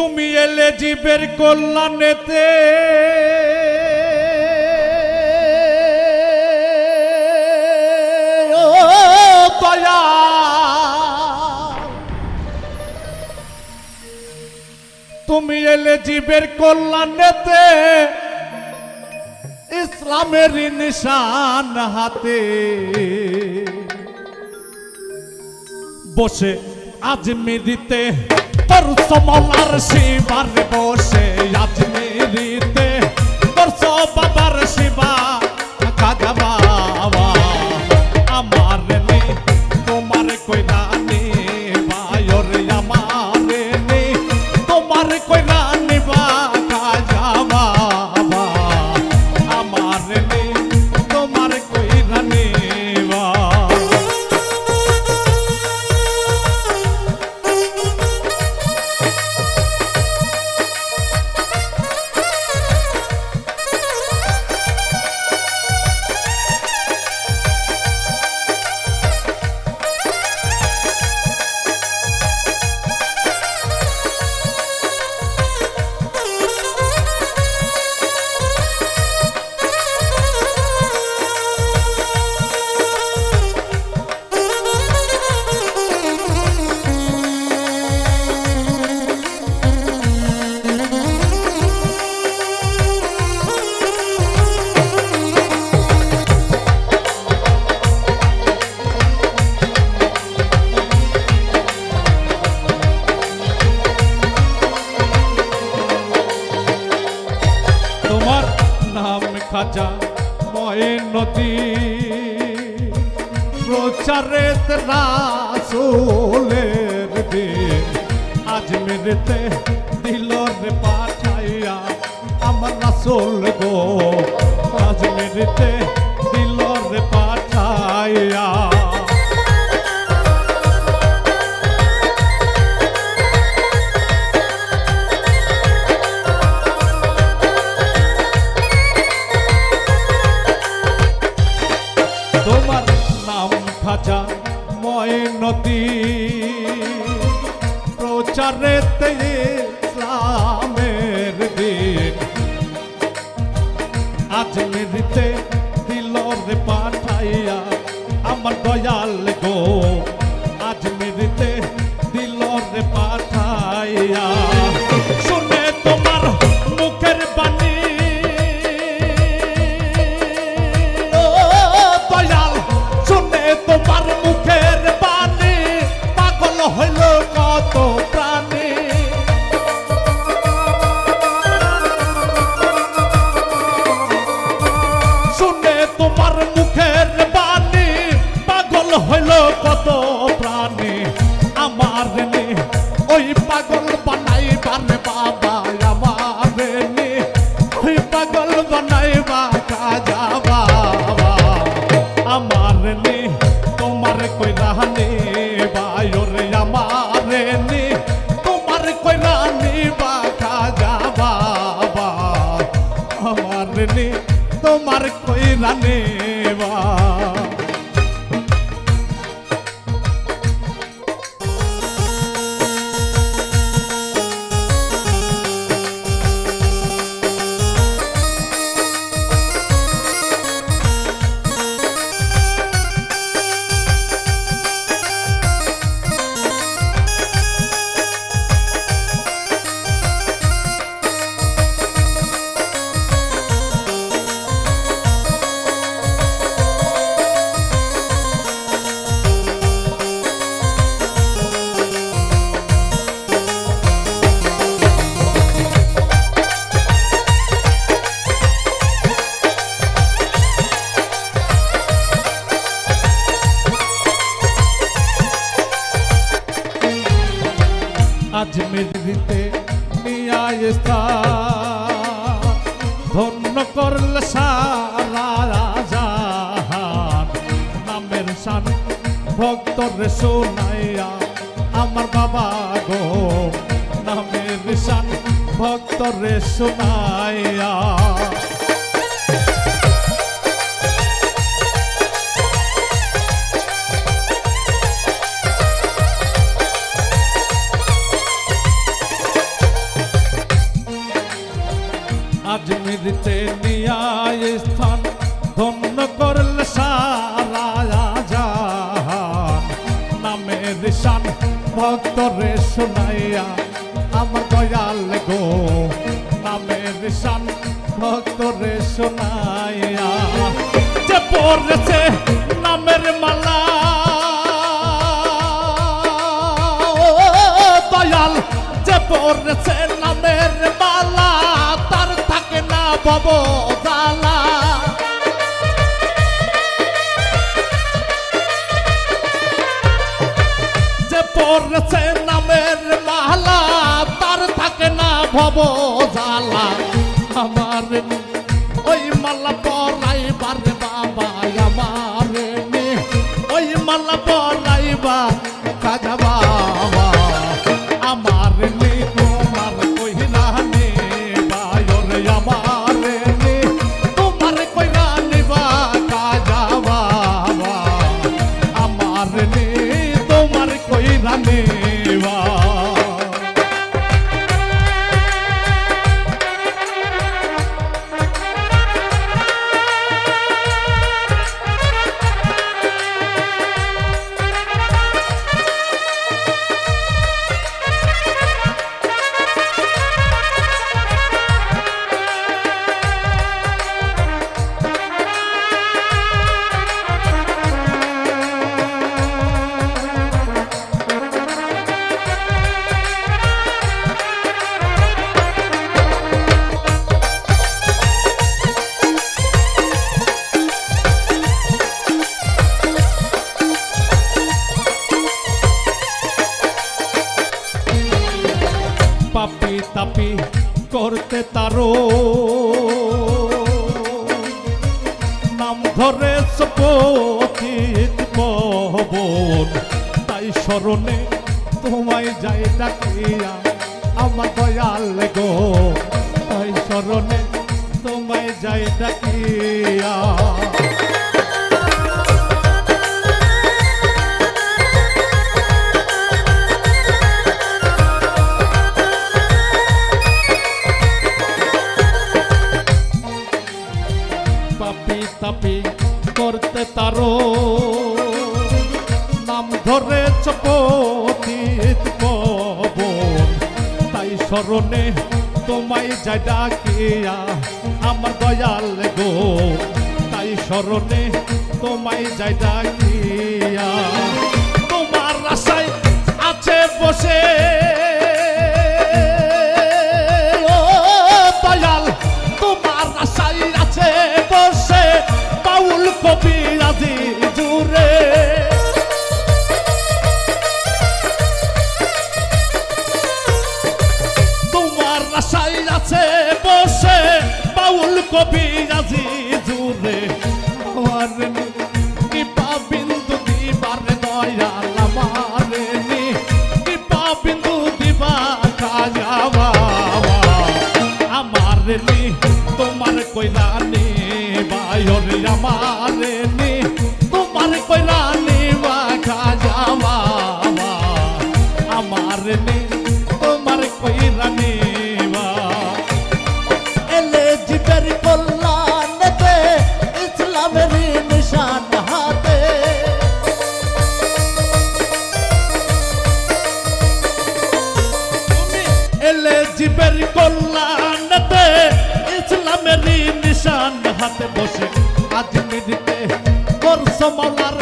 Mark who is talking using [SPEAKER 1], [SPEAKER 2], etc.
[SPEAKER 1] তুমি এলে জীবের কল্যাণেতে। তুমি এলে জীবের কল্যাণেতে ইসলামের নিশান হাতে। বসে আজমিরিতে তোর সমলার শিবার বসে আজ তোর নাম খাজা ময়ের নদী। প্রচারে রাসোলের দিন, আজ মেরেতে দিল রে পাঠাইয়া আমার রাসোল গো। আজ মেরেতে খাজা ময়নতি প্রচারে ইসলামের মুখের বাণী, পাগল হইল কত প্রাণী। আমার ওই পাগল বানাই বারে বাবা আমার ওই পাগল বানাই বা কাজা বাবা। আমার তোমার কই রাহানে আমার তোমার কই রানি বা কাজা বাবা। আমার তোমার কই করলে সারা জাহান। নামের শান ভক্তরে শোনাইয়া আমার বাবা গো। নামের সান শোনাইয়া নামের শান ভক্ত রে শোনাইয়া আমার দয়াল গো। নামের শান ভক্ত রে শোনাইয়া। যে পড়েছে নামের মালা। দয়াল, যে পড়েছে ওই মালা পরাইবার বাবা আমার ওই মালা নাম ধরে সপতিত পবন তাই স্মরণে তোমায় যাই ডাকিয়া আমার দয়াল গো। তাই স্মরণে তোমায় যাই ডাকিয়া। নাম ধরে চপতিত তাই স্মরণে তোমায় যাই ডাকিয়া আমার দয়াল গো। তাই স্মরণে তোমায় যাই ডাকিয়া। তোমার আশায় আছে বসে কবি আজি জুরে আমার কৃপা বিন্দু দিবার দয়াল আমার কৃপা বিন্দু দিবা কাজা আমার নি তোমার কইলানি বায়রে আমার
[SPEAKER 2] হাতে
[SPEAKER 1] বসে আজমিরিতে করছ মাওলার